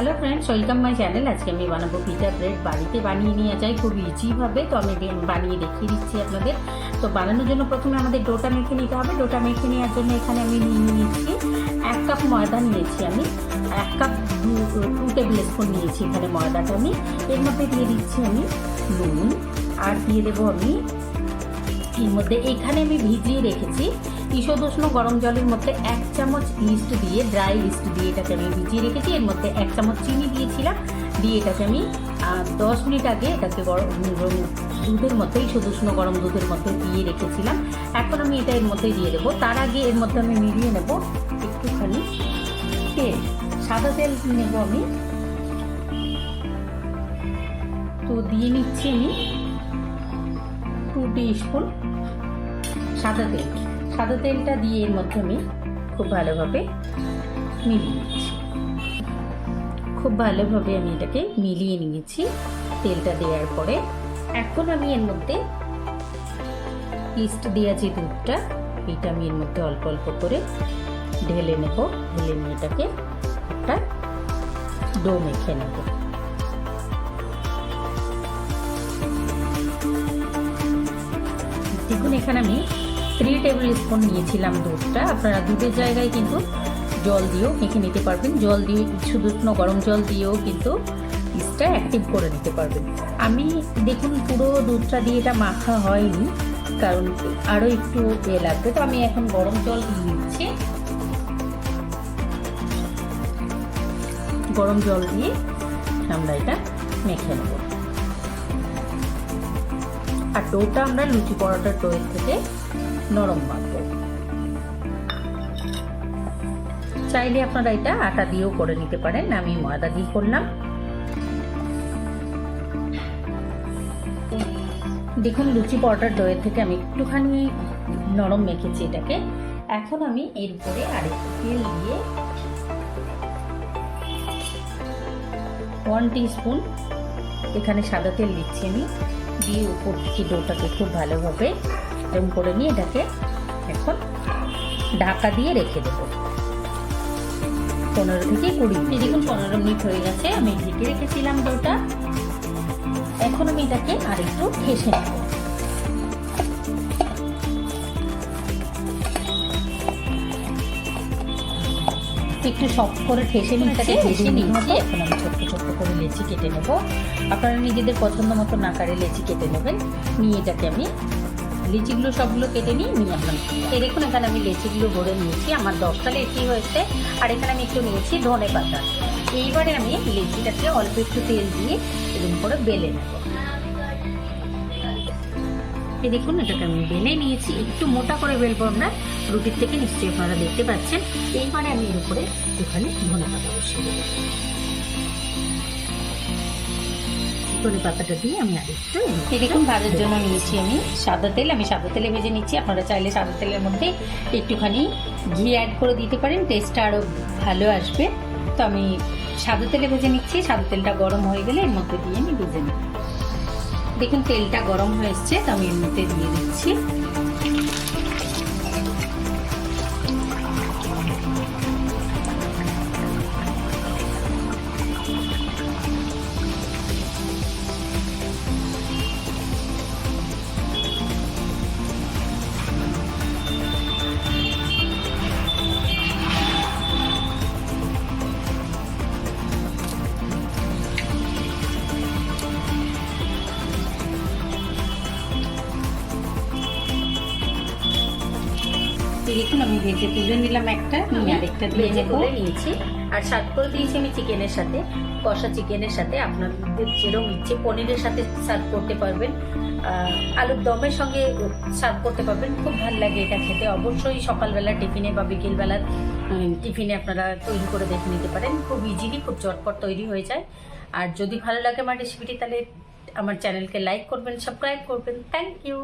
Hello friends welcome my channel আজকে আমি বানাবো পিজা ব্রেড বাড়িতে বানিয়ে নিয়ে যাই খুব ইজিভাবে তো আমি বানিয়ে দেখিয়ে দিচ্ছি আপনাদের। তো বানানোর জন্য প্রথমে আমাদের ডোটা মেখে নিতে হবে। ডোটা মেখে নেওয়ার জন্য এখানে আমি নিয়ে নিয়েছি এক কাপ ময়দা নিয়েছি আমি। এক কাপ টু টেবিল স্পুন নিয়েছি এখানে ময়দাটা আমি। এর মধ্যে দিয়ে দিচ্ছি আমি নুন। আর দিয়ে দেবো আমি, এর মধ্যে এখানে আমি ভিজিয়ে রেখেছি ঈষদুষ্ণ গরম জলের মধ্যে এক চামচ ইস্ট দিয়ে ড্রাই ইস্ট দিয়ে এটাকে আমি ভিজিয়ে রেখেছি। এর মধ্যে এক চামচ চিনি দিয়েছিলাম। দিয়ে এটাকে আমি দশ মিনিট আগে এটাকে গরম দুধের মধ্যে ঈষদুষ্ণ গরম দুধের মধ্যে দিয়ে রেখেছিলাম। এখন আমি এটা এর মধ্যে দিয়ে দেবো। তার আগে এর মধ্যে আমি মিলিয়ে নেব একটুখানি তেল। সাদা তেল নেব আমি। তো দিয়ে নিচ্ছি আমি টু স্পুন সাদা তেল। সাদা তেলটা দিয়ে এর মধ্যে আমি খুব ভালোভাবে মিলিয়ে নিচ্ছি। খুব ভালোভাবে আমি এটাকে মিলিয়ে নিয়েছি তেলটা দেওয়ার পরে। এখন আমি এর মধ্যে ইস্ট দেওয়া যে দুধটা, এটা আমি এর মধ্যে অল্প অল্প করে ঢেলে নেব। ঢেলে নিয়ে এটাকে একটা ডো মেখে নেব। দেখুন, এখানে আমি থ্রি টেবিল স্পুন নিয়েছিলাম দুধটা। আপনারা দুধের জায়গায় কিন্তু জল দিয়েও মেখে নিতে পারবেন। জল দিয়ে, শুধু গরম জল দিয়েও কিন্তু ইস্টটা অ্যাক্টিভ করে নিতে পারবেন। আমি, দেখুন, পুরো দুধটা দিয়ে এটা মাখা হয়নি, কারণ আরও একটু এ লাগবে। তো আমি এখন গরম জল দিয়ে নিচ্ছি গরম জল দিয়ে আমরা এটা মেখে নেব। আর ডোটা আমরা লুচি পরোটার ডোয়ের থেকে নরম মাখবো চাইলে আপনারা এটা আটা দিয়েও করে নিতে পারেন, আমি ময়দা দিয়ে করলাম। দেখুন, লুচি পরোটার ডোয়ের থেকে আমি একটুখানি নরম মেখেছি এটাকে। এখন আমি এর উপরে আরেকটু তেল দিয়ে ওয়ান স্পুন এখানে সাদা তেল দিচ্ছি আমি, দিয়ে উপর থেকে ডোটাকে খুব ভালোভাবে এরকম করে নিয়ে এটাকে এখন ঢাকা দিয়ে রেখে দেবো। পনেরো থেকে কুড়ি মিনিট। দেখুন পনেরো মিনিট হয়ে গেছে আমি ঢেকে রেখেছিলাম ডোটা। এখন আমি এটাকে আরেকটু ঠেসে নেব। একটু শক্ত করে ঠেসে নিচ্ছি ঠেসে নিচ্ছি। এখন আমি ছোট্ট ছোট্ট করে লেচি কেটে নেব। আপনারা নিজেদের পছন্দ মতো নাকারে লেচি কেটে নেবেন। নিয়ে এটাকে আমি লিচিগুলো সবগুলো কেটে নিয়ে নিয়ে আসলাম। এই দেখুন, এখানে আমি লেচিগুলো ভরে নিয়েছি। আমার দশটা লেচি হয়েছে, আর এখানে আমি একটু নিয়েছি ধনে পাতা। এইবারে আমি লেচিটাকে অল্প একটু তেল দিয়ে এরকম করে বেলে নেব। এই দেখুন, এটাকে আমি বেলে নিয়েছি। একটু মোটা করে বেলবো আমরা। রুটির থেকে নিশ্চয়ই আপনারা দেখতে পাচ্ছেন। এইবারে আমি এর উপরে একটুখানি ধনে পাতা বসিয়ে দেবো। ধনে পাতাটা দিয়ে আমি আরেকটু দেখুন ভাজার জন্য নিয়েছি আমি সাদা তেল। আমি সাদা তেলে ভেজে নিচ্ছি। আপনারা চাইলে সাদা তেলের মধ্যে একটুখানি ঘি অ্যাড করে দিতে পারেন। টেস্টটা আরও ভালো আসবে। তো আমি সাদা তেলে ভেজে নিচ্ছি। সাদা তেলটা গরম হয়ে গেলে এর মধ্যে দিয়ে আমি ভেজে নিই দেখুন তেলটা গরম হয়ে এসছে তো আমি এর মধ্যে দিয়ে দিচ্ছি। দেখুন আমি ভেজে তুলে নিলাম একটা নিয়ে আরেকটা দিয়ে নেব নিয়েছি। আর সার্ভ করে দিয়েছি আমি চিকেনের সাথে কষা চিকেনের সাথে। আপনাদের যেরকম ইচ্ছে পনিরের সাথে সার্ভ করতে পারবেন। আলুর দমের সঙ্গে সার্ভ করতে পারবেন। খুব ভালো লাগে এটা খেতে। অবশ্যই সকালবেলা টিফিনে বা বিকেলবেলা উম, টিফিনে আপনারা তৈরি করে দেখে নিতে পারেন। খুব ইজিলি খুব চটপট তৈরি হয়ে যায়। আর যদি ভালো লাগে আমার রেসিপিটি তাহলে আমার চ্যানেলকে লাইক করবেন সাবস্ক্রাইব করবেন। Thank you